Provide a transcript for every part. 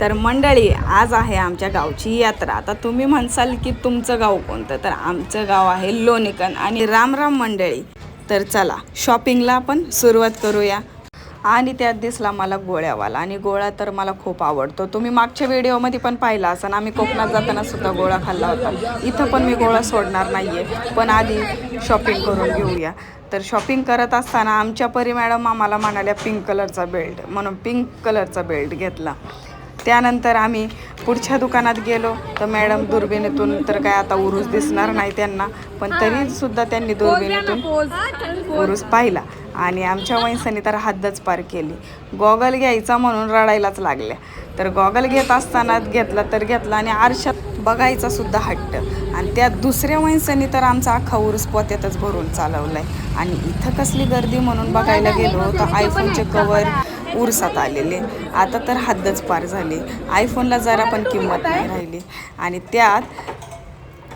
तर मंडळी आज आहे आमच्या गावची यात्रा. आता तुम्ही म्हणसाल की तुमचं गाव कोणतं? तर आमचं गाव आहे लोणीकन आणि रामराम मंडळी. तर चला शॉपिंगला आपण सुरुवात करूया. आणि त्यात दिसला मला गोळ्यावाला आणि गोळा तर मला खूप आवडतो. तुम्ही मागच्या व्हिडिओमध्ये पण पाहिला असाल आम्ही कोकणात जाताना सुद्धा गोळा खाल्ला होता. इथं पण मी गोळा सोडणार नाही आहे पण आधी शॉपिंग करून घेऊया. तर शॉपिंग करत असताना आमच्या परी मॅडम आम्हाला म्हणाल्या पिंक कलरचा बेल्ट म्हणून पिंक कलरचा बेल्ट घेतला. त्यानंतर आम्ही पुढच्या दुकानात गेलो. तर मॅडम दुर्बिणीतून तर काय आता उरूस दिसणार नाही त्यांना पण तरी सुद्धा त्यांनी दुर्बिणीतून उरूस पाहिला. आणि आमच्या वैंसाने तर हद्दच पार केली. गॉगल घ्यायचा म्हणून रडायलाच लागल्या. तर गॉगल घेत असताना घेतला तर घेतला आणि आरशात बघायचा सुद्धा हट्ट. आणि त्या दुसऱ्या वैंसाने तर आमचा अख्खा उरूस पोत्यातच भरून चालवलाय. आणि इथं कसली गर्दी म्हणून बघायला गेलो तर आयफोनचे कवर उरसात आलेले. आता तर हद्दच पार झाली. आयफोनला जरा पण किंमत नाही राहिली. आणि त्यात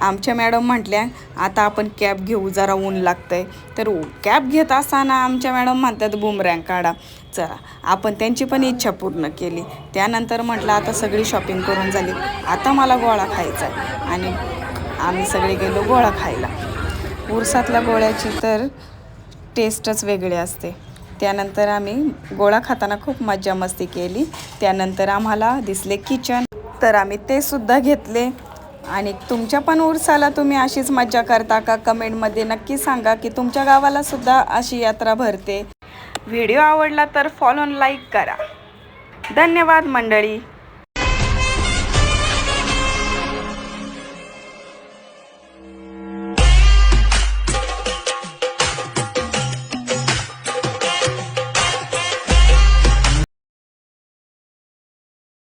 आमच्या मॅडम म्हटल्या आता आपण कॅब घेऊ जरा ऊन लागतंय. तर कॅब घेत असताना आमच्या मॅडम म्हणतात बुमरँग काढा. चला आपण त्यांची पण इच्छा पूर्ण केली. त्यानंतर म्हटलं आता सगळी शॉपिंग करून झाली. आता मला गोळा खायचा आहे. आणि आम्ही सगळे गेलो गोळा खायला. उरसातल्या गोळ्याची तर टेस्टच वेगळी असते. त्यानंतर आम्ही गोळा खाताना खूप मज्जा मस्ती केली. त्यानंतर आम्हाला दिसले किचन. तर आम्ही ते सुद्धा घेतले. आणि तुमच्या पण उरसाला तुम्ही अशीच मज्जा करता का? कमेंटमध्ये नक्की सांगा की तुमच्या गावाला सुद्धा अशी यात्रा भरते. व्हिडिओ आवडला तर फॉलो लाईक करा. धन्यवाद मंडळी.